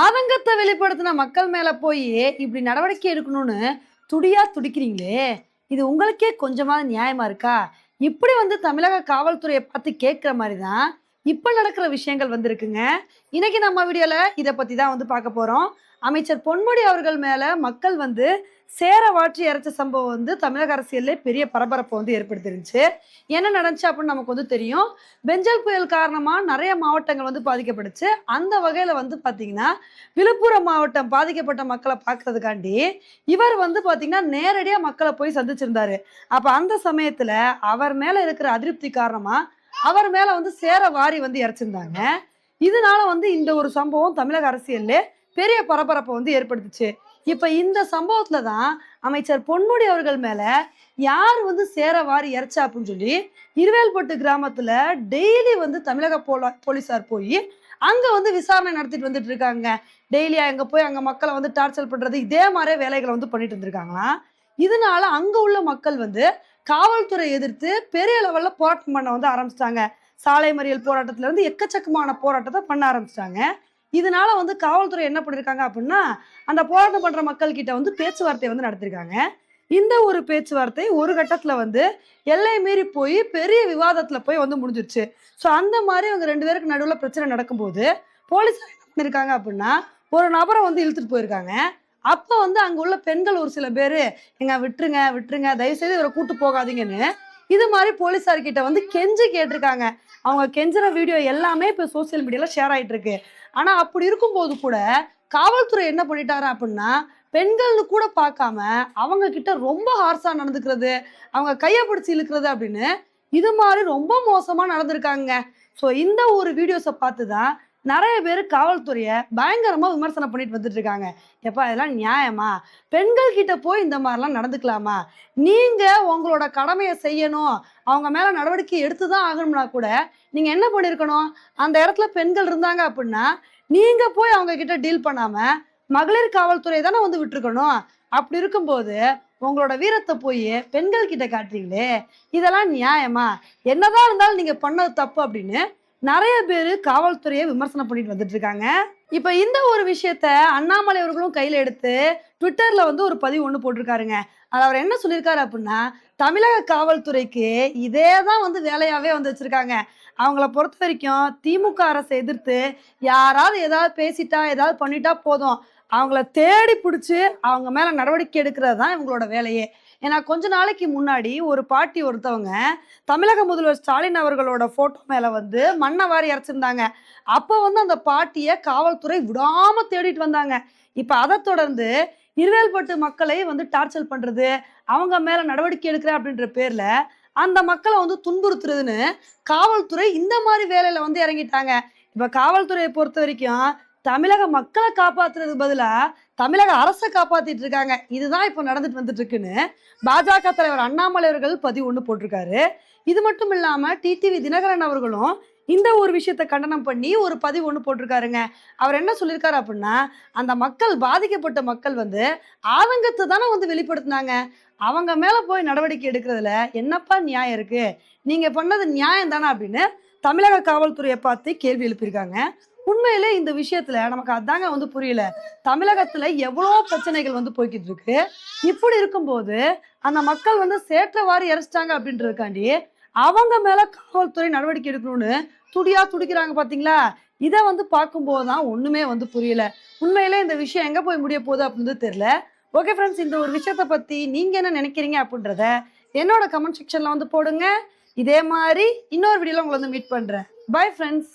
ஆதங்கத்தை வெளிப்படுத்தின மக்கள் மேல போய் இப்படி நடவடிக்கை எடுக்கணும்னு துடியா துடிக்கிறீங்களே. இது உங்களுக்கே கொஞ்சமாவது நியாயமா இருக்கா? இப்படி வந்து தமிழக காவல்துறையை பார்த்து கேட்குற மாதிரி தான் இப்போ நடக்கிற விஷயங்கள் வந்திருக்குங்க. இன்னைக்கு நம்ம வீடியோல இதை பத்தி தான் வந்து பார்க்க போறோம். அமைச்சர் பொன்முடி அவர்கள் மேல மக்கள் வந்து சேர வாற்றி இறைச்ச சம்பவம் வந்து தமிழக அரசியல்ல பெரிய பரபரப்பை வந்து ஏற்படுத்திருந்துச்சு. என்ன நடந்துச்சு அப்படின்னு நமக்கு வந்து தெரியும். பெஞ்சல் புயல் காரணமா நிறைய மாவட்டங்கள் வந்து பாதிக்கப்பட்டுச்சு. அந்த வகையில வந்து பாத்தீங்கன்னா விழுப்புரம் மாவட்டம் பாதிக்கப்பட்ட மக்களை பார்க்கறதுக்காண்டி இவர் வந்து பாத்தீங்கன்னா நேரடியா மக்களை போய் சந்திச்சிருந்தாரு. அப்ப அந்த சமயத்துல அவர் மேல இருக்கிற அதிருப்தி காரணமா அவர் மேல வந்து சேர வாரி வந்து இறைச்சிருந்தாங்க. இதனால வந்து இந்த ஒரு சம்பவம் தமிழக அரசியல்ல பெரிய பரபரப்பை வந்து ஏற்படுத்துச்சு. இப்ப இந்த சம்பவத்துல தான் அமைச்சர் பொன்முடி அவர்கள் மேல யார் வந்து சேர வாரி இறைச்சா அப்படின்னு சொல்லி இருவேல்பட்டு கிராமத்துல டெய்லி வந்து தமிழக போலா போலீஸார் போய் அங்க வந்து விசாரணை நடத்திட்டு வந்துட்டு இருக்காங்க. டெய்லி அங்க போய் அங்க மக்களை வந்து டார்ச்சர் பண்றது இதே மாதிரி வேலைகளை வந்து பண்ணிட்டு இருந்திருக்காங்களாம் இதனால அங்க உள்ள மக்கள் வந்து காவல்துறை எதிர்த்து பெரிய லெவல்ல போராட்டம் பண்ண வந்து ஆரம்பிச்சிட்டாங்க. சாலை மறியல் போராட்டத்துல இருந்து எக்கச்சக்கமான போராட்டத்தை பண்ண ஆரம்பிச்சிட்டாங்க. இதனால வந்து காவல்துறை என்ன பண்ணிருக்காங்க அப்படின்னா அந்த போராட்டம் பண்ற மக்கள் கிட்ட வந்து பேச்சுவார்த்தை வந்து நடத்திருக்காங்க. இந்த ஒரு பேச்சுவார்த்தை ஒரு கட்டத்துல வந்து எல்லை மீறி போய் பெரிய விவாதத்துல போய் வந்து முடிஞ்சிருச்சு. ஸோ அந்த மாதிரி அவங்க ரெண்டு பேருக்கு நடுவில் பிரச்சனை நடக்கும்போது போலீஸார் என்ன பண்ணிருக்காங்க அப்படின்னா ஒரு நபரை வந்து இழுத்துட்டு போயிருக்காங்க. அப்போ வந்து அங்கே உள்ள பெண்கள் ஒரு சில பேர் எங்க விட்டுருங்க விட்டுருங்க தயவுசெய்து இவரை கூட்டு போகாதீங்கன்னு இது மாதிரி போலீஸார் கிட்ட வந்து கெஞ்சி கேட்டிருக்காங்க. அவங்க கெஞ்சுற வீடியோ எல்லாமே இப்போ சோசியல் மீடியால ஷேர் ஆயிட்டு இருக்கு. ஆனா அப்படி இருக்கும்போது கூட காவல்துறை என்ன பண்ணிட்டாரு அப்படின்னா பெண்கள்னு கூட பார்க்காம அவங்க கிட்ட ரொம்ப ஹார்ஸா நடந்துக்கிறது அவங்க கையை பிடிச்சி இழுக்கிறது அப்படின்னு இது மாதிரி ரொம்ப மோசமா நடந்திருக்காங்க. ஸோ இந்த ஒரு வீடியோஸை பார்த்து தான் நிறைய பேர் காவல்துறையை பயங்கரமாக விமர்சனம் பண்ணிட்டு வந்துட்டு இருக்காங்க. எப்பா இதெல்லாம் நியாயமா? பெண்கள் கிட்ட போய் இந்த மாதிரிலாம் நடந்துக்கலாமா? நீங்கள் உங்களோட கடமையை செய்யணும். அவங்க மேலே நடவடிக்கை எடுத்து தான் ஆகணும்னா கூட நீங்கள் என்ன பண்ணியிருக்கணும் அந்த இடத்துல பெண்கள் இருந்தாங்க அப்படின்னா நீங்கள் போய் அவங்க கிட்ட டீல் பண்ணாமல் மகளிர் காவல்துறை தானே வந்து விட்டுருக்கணும்? அப்படி இருக்கும்போது உங்களோட வீரத்தை போய் பெண்கள் கிட்ட காட்டுறீங்களே இதெல்லாம் நியாயமா? என்னதான் இருந்தாலும் நீங்கள் பண்ணது தப்பு அப்படின்னு நிறைய பேர் காவல்துறையை விமர்சனம் பண்ணிட்டு வந்துட்டு இருக்காங்க. இந்த ஒரு விஷயத்த அண்ணாமலை அவர்களும் கையில் எடுத்து ட்விட்டரில் வந்து ஒரு பதிவு ஒன்று போட்டிருக்காருங்க. அது அவர் என்ன சொல்லியிருக்காரு அப்படின்னா தமிழக காவல்துறைக்கு இதே தான் வந்து வேலையாகவே வந்து வச்சுருக்காங்க. அவங்கள பொறுத்த வரைக்கும் திமுக அரசை எதிர்த்து யாராவது ஏதாவது பேசிட்டா ஏதாவது பண்ணிட்டா போதும். அவங்கள தேடி பிடிச்சி அவங்க மேலே நடவடிக்கை எடுக்கிறது தான் இவங்களோட வேலையே. ஏன்னா கொஞ்ச நாளைக்கு முன்னாடி ஒரு பாட்டி ஒருத்தவங்க தமிழக முதல்வர் ஸ்டாலின் அவர்களோட போட்டோ மேல வந்து மண்ணை வாரி இறைச்சிருந்தாங்க அப்போ வந்து அந்த பாட்டியை காவல்துறை விடாம தேடிட்டு வந்தாங்க. இப்ப அதை தொடர்ந்து இருவேல்பட்டு மக்களை வந்து டார்ச்சர் பண்றது அவங்க மேல நடவடிக்கை எடுக்கிற அப்படின்ற பேர்ல அந்த மக்களை வந்து துன்புறுத்துறதுன்னு காவல்துறை இந்த மாதிரி வேலையில வந்து இறங்கிட்டாங்க. இப்ப காவல்துறையை பொறுத்த வரைக்கும் தமிழக மக்களை காப்பாத்துறதுக்கு பதிலா தமிழக அரசை காப்பாத்திட்டு இருக்காங்க. இதுதான் இப்ப நடந்துட்டு வந்துட்டு இருக்குன்னு பாஜக தலைவர் அண்ணாமலை அவர்கள் பதிவு ஒன்று போட்டிருக்காரு. இது மட்டும் இல்லாம டிடிவி தினகரன் அவர்களும் இந்த ஒரு விஷயத்தை கண்டனம் பண்ணி ஒரு பதிவு ஒன்று போட்டிருக்காருங்க. அவர் என்ன சொல்லியிருக்காரு அப்படின்னா அந்த மக்கள் பாதிக்கப்பட்ட மக்கள் வந்து ஆதங்கத்தை தானே வந்து வெளிப்படுத்தினாங்க. அவங்க மேலே போய் நடவடிக்கை எடுக்கிறதுல என்னப்பா நியாயம் இருக்குது நீங்கள் பண்ணது நியாயம் தானே அப்படின்னு தமிழக காவல்துறையை பார்த்து கேள்வி எழுப்பியிருக்காங்க. உண்மையிலே இந்த விஷயத்துல நமக்கு அதாங்க வந்து புரியல. தமிழகத்துல எவ்வளோ பிரச்சனைகள் வந்து போய்கிட்டு இருக்கு. இப்படி இருக்கும்போது அந்த மக்கள் வந்து சேற்றவாரி இறைச்சிட்டாங்க அப்படின்றதுக்காண்டி அவங்க மேல காவல்துறை நடவடிக்கை எடுக்கணும்னு துடியா துடிக்கிறாங்க பாத்தீங்களா? இதை வந்து பார்க்கும்போது தான் ஒண்ணுமே வந்து புரியல. உண்மையிலே இந்த விஷயம் எங்க போய் முடிய போகுது அப்படின்னு தெரியல. ஓகே ஃப்ரெண்ட்ஸ் இந்த ஒரு விஷயத்தை பத்தி நீங்க என்ன நினைக்கிறீங்க அப்படின்றத என்னோட கமெண்ட் செக்ஷன்ல வந்து போடுங்க. இதே மாதிரி இன்னொரு வீடியோல உங்களை வந்து மீட் பண்றேன். Bye friends